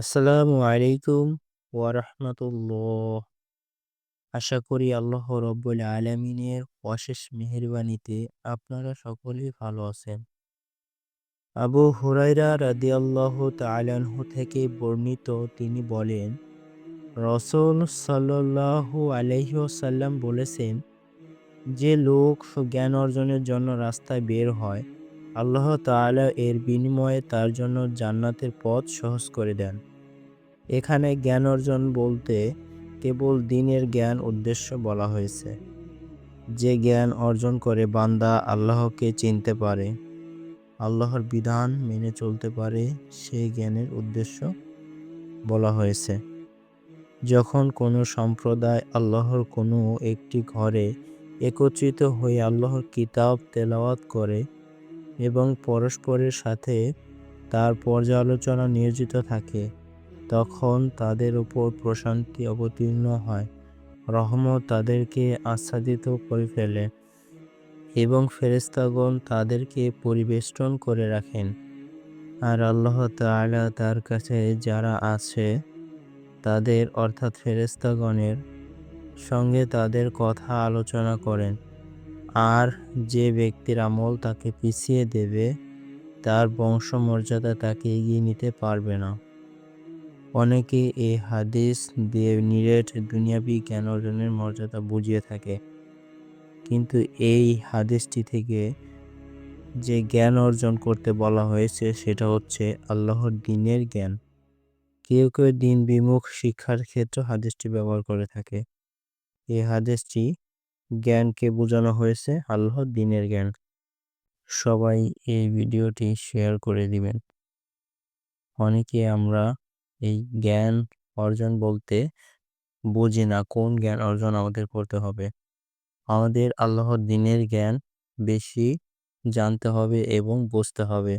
আসসালামু আলাইকুম ওয়া রাহমাতুল্লাহ। আশা করি আল্লাহ রব্বুল আলামিনের অশেষ মেহেরবানিতে আপনারা সকলেই ভালো আছেন। আবু হুরায়রা রাদিয়াল্লাহু তাআলা আনহু থেকে বর্ণিত তিনি বলেন, রাসূল সাল্লাল্লাহু আলাইহি ওয়াসাল্লাম বলেছেন, যে লোক জ্ঞান অর্জনের জন্য রাস্তায় বের হয়, আল্লাহ তাআলা এর বিনিময়ে তার জন্য জান্নাতের পথ সহজ করে দেন। এখানে জ্ঞান অর্জন বলতে কেবল দিনের জ্ঞান উদ্দেশ্য বলা হয়েছে। যে জ্ঞান অর্জন করে বান্দা আল্লাহকে চিনতে পারে, আল্লাহর বিধান মেনে চলতে পারে সেই জ্ঞানের উদ্দেশ্য বলা হয়েছে। যখন কোনো সম্প্রদায় আল্লাহর কোনো একটি ঘরে একত্রিত হয়ে আল্লাহর কিতাব তেলাওয়াত করে এবং পরস্পরের সাথে তার পর্যালোচনা নিয়োজিত থাকে, তখন তাদের উপর প্রশান্তি অবতীর্ণ হয়, রহমত তাদেরকে আচ্ছাদিত করে ফেলে এবং ফেরেশতাগণ তাদেরকে পরিবেষ্টন করে রাখেন। আর আল্লাহ তাআলা তার কাছে যারা আছে তাদের অর্থাৎ ফেরেশতাগণের সঙ্গে তাদের কথা আলোচনা করেন। আর যে ব্যক্তির আমল তাকে পিছিয়ে দেবে, তার বংশমর্যাদা তাকে এগিয়ে নিতে পারবে না। অনেকে এ হাদিস দিয়ে নিরেট দুনিয়াবি জ্ঞান অর্জনের মর্যাদা বুঝিয়ে থাকে। কিন্তু এই হাদিসটি থেকে যে জ্ঞান অর্জন করতে বলা হয়েছে, সেটা হচ্ছে আল্লাহর দিনের জ্ঞান। কেউ কেউ দিন বিমুখ শিক্ষার ক্ষেত্রে হাদিসটি ব্যবহার করে থাকে। এই হাদিসটি জ্ঞানকে বোঝানো হয়েছে, আল্লাহর দিনের জ্ঞান। সবাই এই ভিডিওটি শেয়ার করে দিবেন। অনেকে আমরা এই জ্ঞান অর্জন বলতে বুঝি না কোন জ্ঞান অর্জন আমাদের করতে হবে। আমাদের আল্লাহর দিনের জ্ঞান বেশি জানতে হবে এবং বুঝতে হবে।